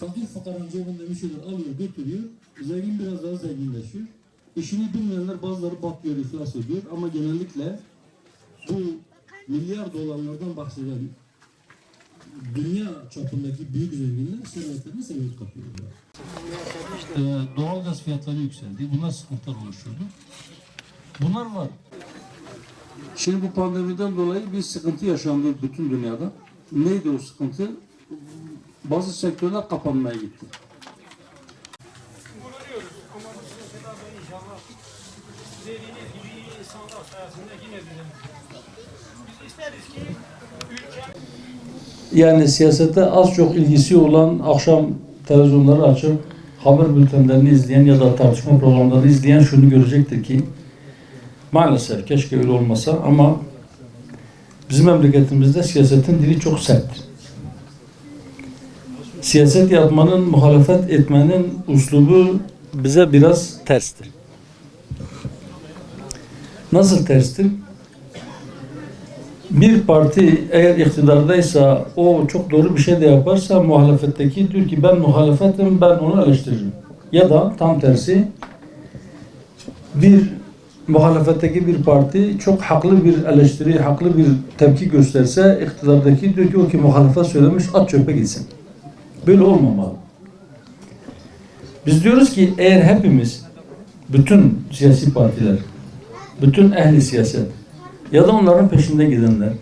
Fakir fukaranın cebinde bir şeyler alıyor götürüyor. Zengin biraz daha zenginleşiyor. İşini bilmeyenler bazıları batıyor, iflas ediyor ama genellikle bu milyar dolarlardan bahseden dünya çapındaki büyük zenginler servetlerini servet kapıyorlar. Ee, doğalgaz fiyatları yükseldi. Bunlar sıkıntılar oluşturdu. Bunlar var. Şimdi bu pandemiden dolayı bir sıkıntı yaşandı bütün dünyada. Neydi o sıkıntı? Bazı sektörler kapanmaya gitti. Yani siyasete az çok ilgisi olan akşam televizyonları açıp haber bültenlerini izleyen ya da tartışma programlarını izleyen şunu görecektir ki maalesef keşke öyle olmasa ama bizim memleketimizde siyasetin dili çok serttir. Siyaset yapmanın, muhalefet etmenin uslubu bize biraz terstir. Nasıl terstir? bir parti eğer iktidardaysa o çok doğru bir şey de yaparsa muhalefetteki diyor ki ben muhalefetim ben onu eleştiririm. Ya da tam tersi bir muhalefetteki bir parti çok haklı bir eleştiri, haklı bir tepki gösterse iktidardaki diyor ki o ki muhalefet söylemiş at çöpe gitsin. Böyle olmamalı. Biz diyoruz ki eğer hepimiz bütün siyasi partiler, bütün ehli siyaset ya da onların peşinde gidenler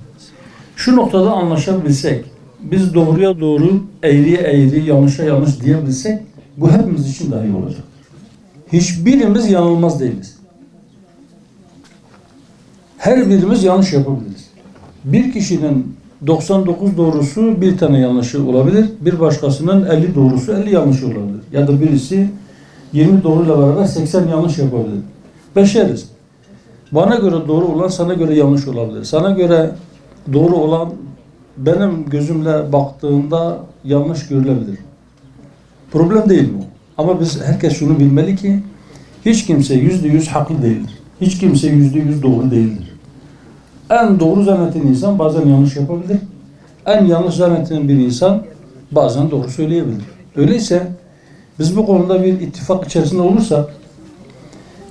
şu noktada anlaşabilsek, biz doğruya doğru, eğriye eğri, yanlışa yanlış diyebilsek bu hepimiz için daha iyi olacak. Hiçbirimiz yanılmaz değiliz. Her birimiz yanlış yapabiliriz. Bir kişinin 99 doğrusu bir tane yanlışı olabilir. Bir başkasının 50 doğrusu 50 yanlışı olabilir. Ya da birisi 20 doğruyla beraber 80 yanlış yapabilir. Beşeriz. Bana göre doğru olan sana göre yanlış olabilir. Sana göre doğru olan benim gözümle baktığımda yanlış görülebilir. Problem değil bu. Ama biz herkes şunu bilmeli ki hiç kimse yüzde yüz haklı değildir. Hiç kimse yüzde yüz doğru değildir. En doğru zannettiğin insan bazen yanlış yapabilir. En yanlış zannettiğin bir insan bazen doğru söyleyebilir. Öyleyse biz bu konuda bir ittifak içerisinde olursak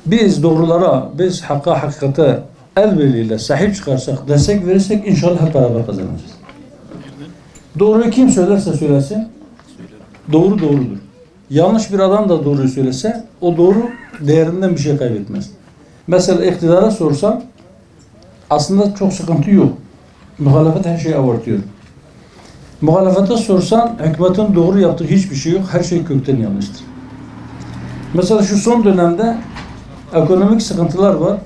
biz doğrulara, biz hakka hakikate el birliğiyle sahip çıkarsak, destek verirsek inşallah hep beraber kazanacağız. Doğruyu kim söylerse söylesin, doğru doğrudur. Yanlış bir adam da doğruyu söylese, o doğru değerinden bir şey kaybetmez. Mesela iktidara sorsan, aslında çok sıkıntı yok. Muhalefet her şeyi abartıyor. Muhalefete sorsan, hükümetin doğru yaptığı hiçbir şey yok, her şey kökten yanlıştır. Mesela şu son dönemde ekonomik sıkıntılar var.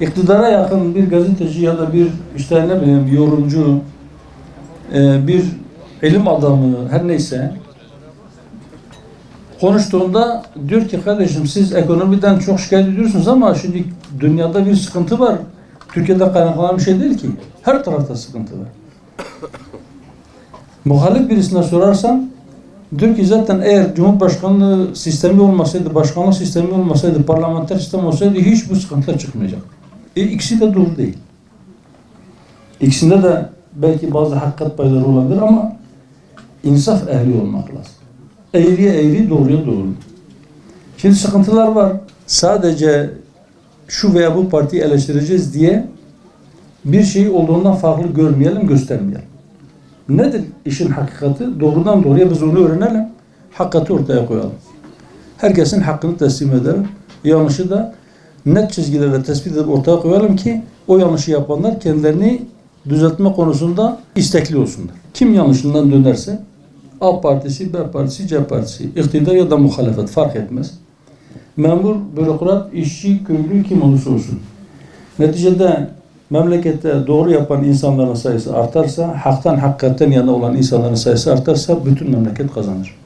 İktidara yakın bir gazeteci ya da bir işte ne bileyim yorumcu, e, bir ilim adamı her neyse konuştuğunda diyor ki kardeşim siz ekonomiden çok şikayet ediyorsunuz ama şimdi dünyada bir sıkıntı var. Türkiye'de kaynaklanan bir şey değil ki. Her tarafta sıkıntı var. Muhalif birisine sorarsan Diyor ki zaten eğer Cumhurbaşkanlığı sistemi olmasaydı, başkanlık sistemi olmasaydı, parlamenter sistem olsaydı hiç bu sıkıntılar çıkmayacak. E ikisi de doğru değil. İkisinde de belki bazı hakikat payları olabilir ama insaf ehli olmak lazım. Eğriye eğri, doğruya doğru. Şimdi sıkıntılar var. Sadece şu veya bu partiyi eleştireceğiz diye bir şeyi olduğundan farklı görmeyelim, göstermeyelim. Nedir işin hakikati? Doğrudan doğruya biz onu öğrenelim. Hakikati ortaya koyalım. Herkesin hakkını teslim edelim. Yanlışı da net çizgilerle tespit edip ortaya koyalım ki o yanlışı yapanlar kendilerini düzeltme konusunda istekli olsunlar. Kim yanlışından dönerse A partisi, B partisi, C partisi, iktidar ya da muhalefet fark etmez. Memur, bürokrat, işçi, köylü kim olursa olsun. Neticede memlekette doğru yapan insanların sayısı artarsa, haktan hakikaten yana olan insanların sayısı artarsa bütün memleket kazanır.